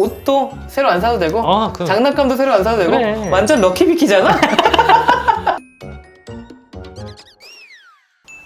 옷도 새로 안 사도 되고 아, 그 장난감도 새로 안 사도 되고 그래. 완전 럭키비키잖아.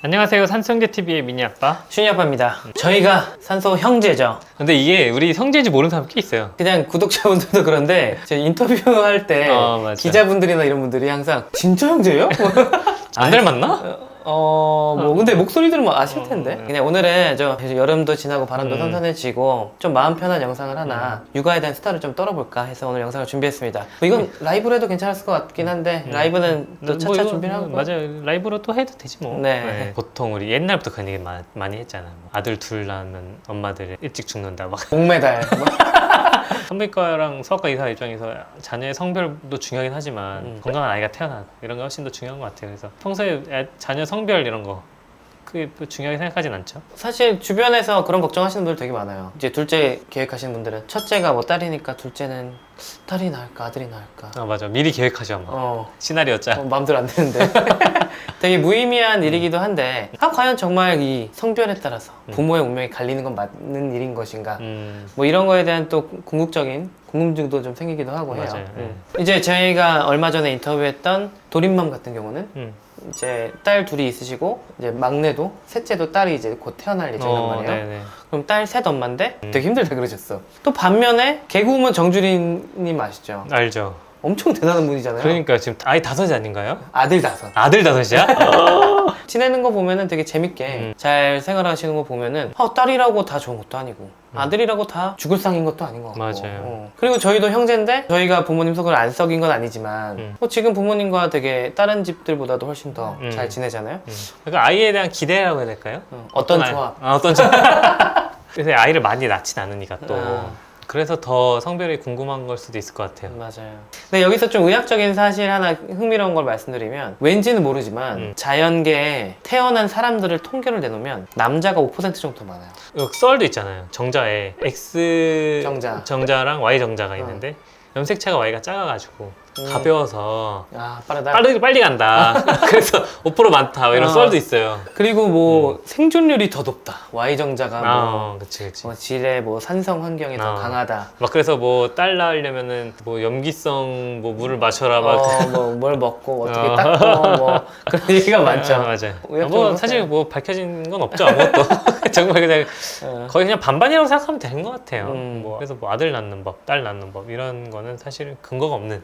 안녕하세요. 산성재 TV의 미니 아빠. 슈니 아빠입니다. 저희가 산소 형제죠. 근데 이게 우리 형제인지 모르는 사람 꽤 있어요. 그냥 구독자분들도 그런데 제 인터뷰할 때 어, 맞아. 기자분들이나 이런 분들이 항상 진짜 형제예요? 안 닮았나? 어, 뭐, 근데 목소리 들으면 아실 텐데. 음. 그냥 오늘은 저 이제 여름도 지나고 바람도 음. 선선해지고 좀 마음 편한 영상을 하나 육아에 대한 스타를 좀 떨어볼까 해서 오늘 영상을 준비했습니다. 뭐 이건 라이브로 해도 괜찮을 것 같긴 한데 라이브는 또뭐 차차 이거, 준비를 하고. 뭐, 맞아요. 라이브로 또 해도 되지 뭐. 네. 보통 우리 옛날부터 그런 얘기 마- 많이 했잖아. 뭐 아들 둘 낳으면 엄마들 일찍 죽는다. 막 목메달. 뭐. 산부인과랑 성악과 의사 입장에서 자녀의 성별도 중요하긴 하지만 음. 건강한 아이가 태어나고 이런 게 훨씬 더 중요한 것 같아요. 그래서 평소에 애- 자녀 성별 이런 거 크게 또 중요하게 생각하진 않죠. 사실 주변에서 그런 걱정하시는 분들 되게 많아요. 이제 둘째 계획하시는 분들은 첫째가 뭐 딸이니까 둘째는 딸이 나을까 아들이 나을까. 아 맞아. 미리 계획하죠. 막. 어, 시나리오 짜. 어, 마음대로 안 되는데. 되게 무의미한 일이기도 한데, 아, 과연 정말 이 성별에 따라서 부모의 운명이 갈리는 건 맞는 일인 것인가? 음. 뭐 이런 거에 대한 또 궁극적인 궁금증도 좀 생기기도 하고 해요. 맞아요. 음. 이제 저희가 얼마 전에 인터뷰했던 도림맘 같은 경우는 음. 이제 딸 둘이 있으시고 이제 막내도 셋째도 딸이 이제 곧 태어날 예정이란 어, 말이에요. 네네. 그럼 딸 셋 엄마인데 음. 되게 힘들다 그러셨어. 또 반면에 개그우먼 정주리님 아시죠? 알죠. 엄청 대단한 분이잖아요. 그러니까 지금 아이 다섯이 아닌가요? 아들 다섯. 아들 다섯이야? 지내는 거 보면은 되게 재밌게 음. 잘 생활하시는 거 보면은 어, 딸이라고 다 좋은 것도 아니고 아들이라고 다 죽을 상인 것도 아닌 것 같고 음. 맞아요. 어. 그리고 저희도 형제인데 저희가 부모님 속을 안 썩인 건 아니지만 음. 어, 지금 부모님과 되게 다른 집들보다도 훨씬 더 음. 잘 지내잖아요 음. 그러니까 아이에 대한 기대라고 해야 될까요? 어, 어떤 아이- 조합 아, 어떤 조합. 그래서 아이를 많이 낳진 않으니까 또 아. 그래서 더 성별이 궁금한 걸 수도 있을 것 같아요. 맞아요. 근데 여기서 좀 의학적인 사실 하나 흥미로운 걸 말씀드리면 왠지는 모르지만 음. 자연계에 태어난 사람들을 통계를 내놓으면 남자가 5% 정도 많아요. 여기 썰도 있잖아요. 정자에 X 정자. 랑 Y 정자가 있는데 염색체가 Y가 작아가지고 음. 가벼워서 아 빠르다. 빠르게 빨리 간다. 그래서 5% 많다. 뭐 이런 어. 썰도 있어요. 그리고 뭐 생존율이 더 높다. Y 정자가 뭐, 음. 아, 그치 그치. 뭐 질의 뭐 산성 환경이 더 어. 강하다. 막 그래서 뭐딸 낳으려면은 뭐 염기성 뭐 물을 마셔라 막 어뭐뭘 먹고 어떻게 어. 닦고 뭐 그런 얘기가 많죠. 아, 맞아요. 의학적으로 뭐 사실. 뭐 밝혀진 건 없죠 아무것도. 정말 그냥 어. 거의 그냥 반반이라고 생각하면 되는 것 같아요. 음. 뭐 그래서 뭐 아들 낳는 법, 딸 낳는 법 이런 거는 사실 근거가 없는 네.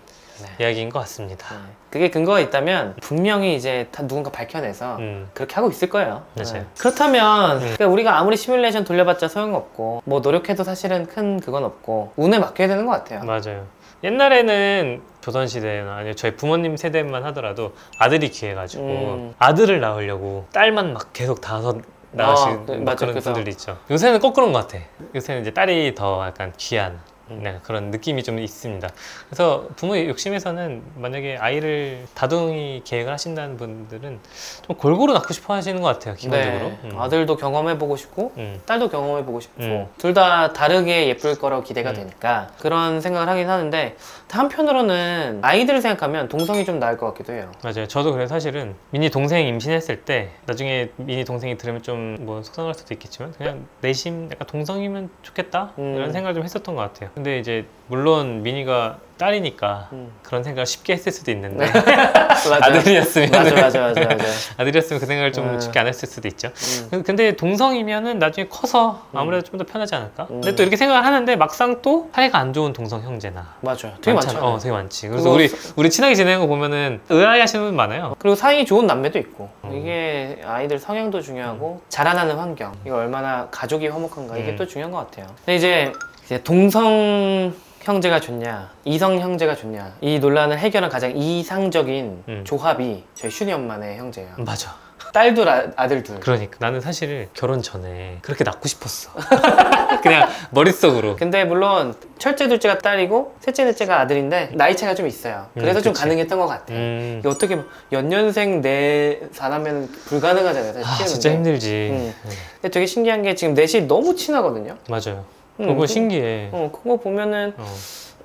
이야기인 것 같습니다. 네. 그게 근거가 있다면 분명히 이제 다 누군가 밝혀내서 음. 그렇게 하고 있을 거예요. 맞아요. 네. 그렇다면 그러니까 우리가 아무리 시뮬레이션 돌려봤자 소용없고 뭐 노력해도 사실은 큰 그건 없고 운에 맡겨야 되는 것 같아요. 맞아요. 옛날에는 조선시대나 아니면 저희 부모님 세대만 하더라도 아들이 귀해가지고 음. 아들을 낳으려고 딸만 막 계속 다섯 낳으시는 아, 네, 막 맞아요. 그런 그래서- 분들이 있죠. 요새는 거꾸로인 것 같아. 요새는 이제 딸이 더 약간 귀한 음. 네, 그런 느낌이 좀 있습니다. 그래서 부모의 욕심에서는 만약에 아이를 다둥이 계획을 하신다는 분들은 좀 골고루 낳고 싶어 하시는 것 같아요. 기본적으로. 네. 음. 아들도 경험해보고 싶고 음. 딸도 경험해보고 싶고 음. 둘다 다르게 예쁠 거라고 기대가 음. 되니까 그런 생각을 하긴 하는데 한편으로는 아이들을 생각하면 동성이 좀 나을 것 같기도 해요. 맞아요. 저도 그래서 사실은 미니 동생 임신했을 때 나중에 미니 동생이 들으면 좀 뭐 속상할 수도 있겠지만 그냥 내심 약간 동성이면 좋겠다 음. 이런 생각을 좀 했었던 것 같아요. 근데 이제 물론 미니가 딸이니까 음. 그런 생각을 쉽게 했을 수도 있는데 맞아. 아들이었으면 맞아 맞아 맞아 맞아. 아들이었으면 그 생각을 좀 음. 쉽게 안 했을 수도 있죠. 음. 그- 근데 동성이면은 나중에 커서 아무래도 좀 더 편하지 않을까? 음. 근데 또 이렇게 생각을 하는데 막상 또 사이가 안 좋은 동성 형제나 맞아요. 되게 많잖아. 많잖아요. 어, 되게 많지. 그래서 우리 우리 친하게 지내는 거 보면은 의아해하시는 분 많아요. 그리고 사이 좋은 남매도 있고 음. 이게 아이들 성향도 중요하고 자라나는 환경 이거 얼마나 가족이 화목한가 이게 음. 또 중요한 것 같아요. 근데 이제, 이제 동성 형제가 좋냐 이성 형제가 좋냐 이 논란을 해결한 가장 이상적인 음. 조합이 저희 슈니 엄마네 형제예요. 맞아. 딸 둘 아, 아들 둘. 그러니까 나는 사실 결혼 전에 그렇게 낳고 싶었어. 그냥 머릿속으로. 근데 물론 첫째 둘째가 딸이고 셋째 넷째가 아들인데 나이 차가 좀 있어요. 그래서 음, 좀 그치. 가능했던 것 같아. 음. 이게 어떻게 보면 연년생 네 사람면 불가능하잖아요. 사실 아 키우는 진짜 게. 힘들지. 음. 네, 근데 되게 신기한 게 지금 넷이 너무 친하거든요. 맞아요. 음, 그거 그- 신기해. 어, 그거 보면은 어.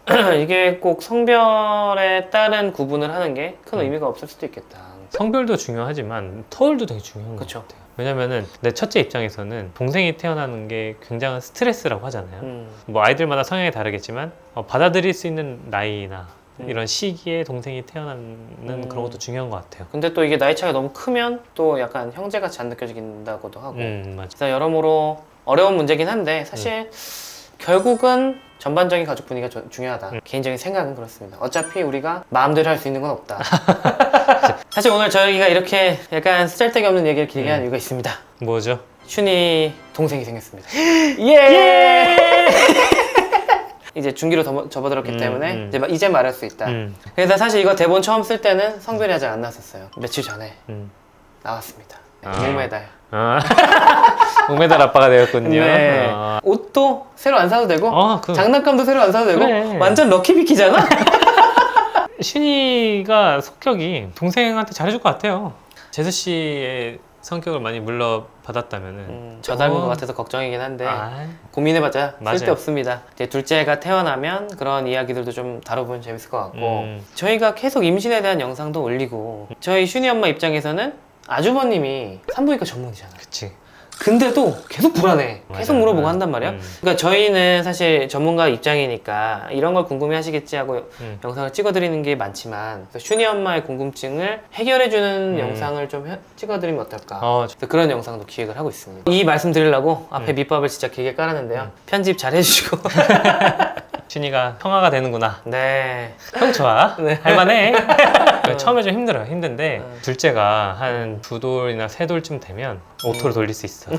이게 꼭 성별에 따른 구분을 하는 게큰 음. 의미가 없을 수도 있겠다. 성별도 중요하지만 터울도 되게 중요한 것 그쵸. 같아요. 왜냐면은 내 첫째 입장에서는 동생이 태어나는 게 굉장한 스트레스라고 하잖아요. 음. 뭐 아이들마다 성향이 다르겠지만 어, 받아들일 수 있는 나이나 음. 이런 시기에 동생이 태어나는 음. 그런 것도 중요한 것 같아요. 근데 또 이게 나이 차이가 너무 크면 또 약간 형제같이 안 느껴진다고도 하고 음 맞아. 그래서 여러모로 어려운 문제긴 한데 사실 결국은 전반적인 가족 분위기가 조- 중요하다. 음. 개인적인 생각은 그렇습니다. 어차피 우리가 마음대로 할 수 있는 건 없다. 사실 오늘 저희가 이렇게 약간 쓰잘데기 없는 얘기를 길게 한 음. 이유가 있습니다. 뭐죠? 슌이 동생이 생겼습니다. 예! 이제 중기로 접어- 접어들었기 음, 때문에 음. 이제, 마- 이제 말할 수 있다. 음, 그래서 사실 이거 대본 처음 쓸 때는 성별이 아직 안 나왔었어요. 며칠 전에 음. 나왔습니다. 네, 아. 목메달. 아, 목메달 아빠가 되었군요. 네. 아, 옷도 새로 안 사도 되고 아, 그 장난감도 새로 안 사도 되고 그래. 완전 럭키비키잖아. 신이가 성격이 동생한테 잘해줄 것 같아요. 제수 씨의 성격을 많이 물러받았다면은 음, 저 닮은 어. 것 같아서 걱정이긴 한데 아, 고민해봤자 맞아요. 쓸데 없습니다. 이제 둘째가 태어나면 그런 이야기들도 좀 다뤄보면 재밌을 것 같고 음. 저희가 계속 임신에 대한 영상도 올리고 저희 슈니 엄마 입장에서는 아주버님이 산부인과 전문이잖아. 그치. 근데도 계속 불안해. 계속. 물어보고 한단 말이야. 음. 그러니까 저희는 사실 전문가 입장이니까 이런 걸 궁금해 하시겠지 하고 음. 영상을 찍어드리는 게 많지만 슈니 엄마의 궁금증을 해결해주는 음. 영상을 좀 해- 찍어드리면 어떨까. 어, 그래서 그런 영상도 기획을 하고 있습니다. 이 말씀 드리려고 앞에 음. 밑밥을 진짜 길게 깔았는데요. 음. 편집 잘 해주시고. 신이가 형아가 되는구나. 네. 형 좋아. 네. 할만해. 처음에 좀 힘들어요. 힘든데 음. 둘째가 한 두 돌이나 세 돌쯤 되면 오토로 돌릴 수 있어.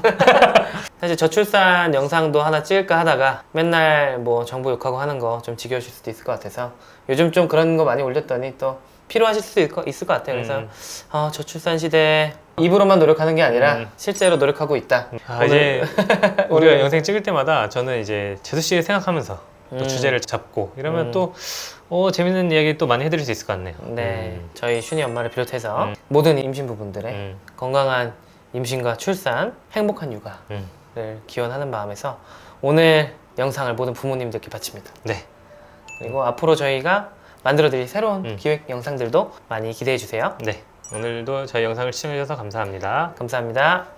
사실 저출산 영상도 하나 찍을까 하다가 맨날 뭐 정보 욕하고 하는 거 좀 지겨우실 수도 있을 것 같아서 요즘 좀 그런 거 많이 올렸더니 또 필요하실 수도 있을 것, 있을 것 같아요. 그래서 음. 어, 저출산 시대 입으로만 노력하는 게 아니라 음. 실제로 노력하고 있다. 아, 오늘- 이제 우리가 영상 찍을 때마다 저는 이제 제수 씨를 생각하면서 또 음. 주제를 잡고 이러면 음. 또 어, 재밌는 이야기 또 많이 해드릴 수 있을 것 같네요. 네, 음. 저희 슈니 엄마를 비롯해서 음. 모든 임신부분들의 음. 건강한 임신과 출산, 행복한 육아를 음. 기원하는 마음에서 오늘 영상을 모든 부모님들께 바칩니다. 네. 그리고 앞으로 저희가 만들어드릴 새로운 음. 기획 영상들도 많이 기대해 주세요. 네. 오늘도 저희 영상을 시청해주셔서 감사합니다. 감사합니다.